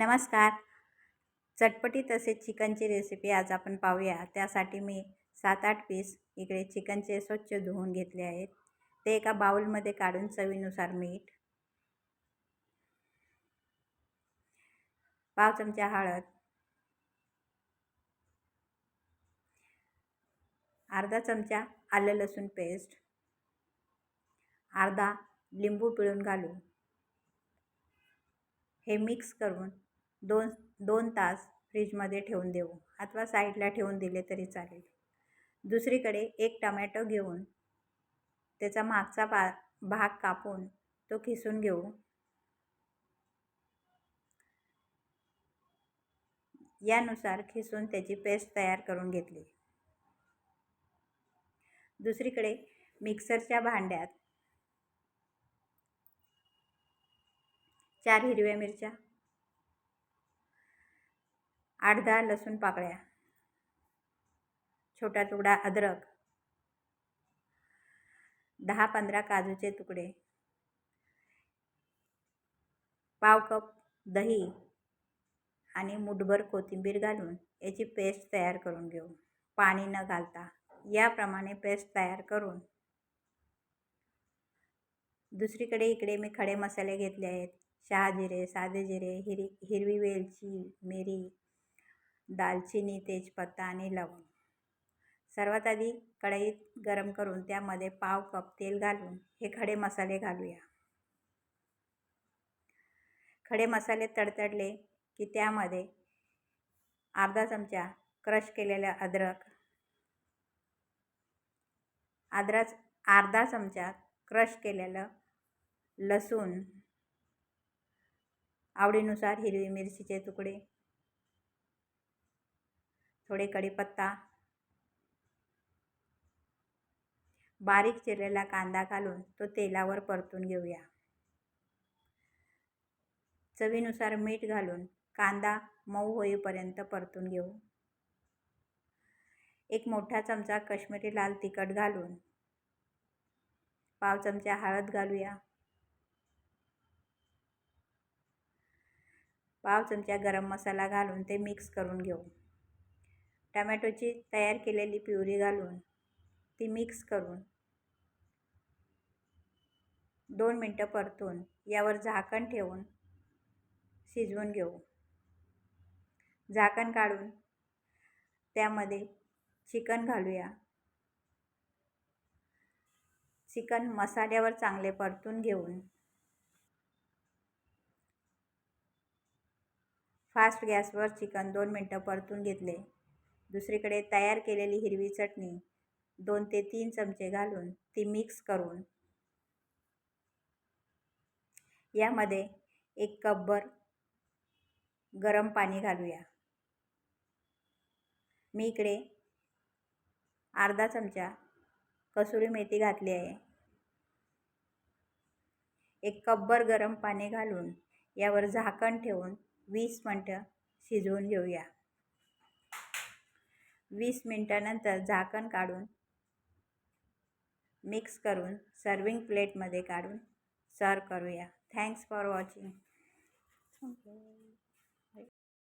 नमस्कार. चटपटी तसेच चिकनची रेसिपी आज आपण पाहूया. त्यासाठी मी सात आठ पीस इकडे चिकनचे स्वच्छ धुवून घेतले आहेत. ते एका बाउलमध्ये काढून चवीनुसार मीठ पाव चमचा हळद अर्धा चमचा आलं लसूण पेस्ट अर्धा लिंबू पिळून घालू हे मिक्स करून दोन दोन तास फ्रीजमध्ये ठेवून देऊ. अथवा साईडला ठेवून दिले तरी चालेल. दुसरीकडे एक टमॅटो घेऊन त्याचा मागचा बा भाग कापून तो खिसून घेऊ. यानुसार खिसून त्याची पेस्ट तयार करून घेतली. दुसरीकडे मिक्सरच्या भांड्यात चार हिरव्या मिरच्या आठ दहा लसूण पाकळ्या. छोटा तुकडा अद्रक. दहा पंधरा काजूचे तुकडे. पाव कप दही आणि मुठभर कोथिंबीर घालून याची पेस्ट तयार करून घेऊ. पाणी न घालता. याप्रमाणे पेस्ट तयार करून. दुसरीकडे इकडे मी खडे मसाले घेतले आहेत. शहाजिरे साधे जिरे हिरी हिरवी वेलची मिरी दालचिनी तेजपत्ता आणि लवंग. सर्वात आधी कढईत गरम करून त्यामध्ये पाव कप तेल घालून हे खडे मसाले घालूया. खडे मसाले तडतडले की त्यामध्ये अर्धा चमचा क्रश केलेला अद्रक अद्रक अर्धा चमचा क्रश केलेलं लसूण आवडीनुसार हिरवी मिरचीचे तुकडे थोडे कढीपत्ता. बारीक चिरलेला कांदा घालून तो तेलावर परतून घेऊया. चवीनुसार मीठ घालून कांदा मऊ होईपर्यंत परतून घेऊ. एक मोठा चमचा कश्मीरी लाल तिखट घालून पाव चमचा हळद घालूया. पाव चमचा गरम मसाला घालून ते मिक्स करून घेऊ. टमॅटोची तयार केलेली प्युरी घालून ती मिक्स करून दोन मिनटं परतून यावर झाकण ठेवून शिजवून घेऊ. झाकण काढून त्यामध्ये चिकन घालूया. चिकन मसाल्यावर चांगले परतून घेऊन फास्ट गॅसवर चिकन दोन मिनटं परतून घेतले. दुसरीकडे तयार केलेली हिरवी चटणी दोन ते तीन चमचे घालून ती मिक्स करून. यामध्ये एक कपभर गरम पाणी घालूया. मी इकडे अर्धा चमचा कसुरी मेथी घातली आहे. एक कपभर गरम पाणी घालून यावर झाकण ठेवून वीस मिनटं शिजवून घेऊया. वीस मिनटानंतर झाकण काढून मिक्स करून सर्विंग प्लेटमध्ये काढून सर्व करूया. Thanks for watching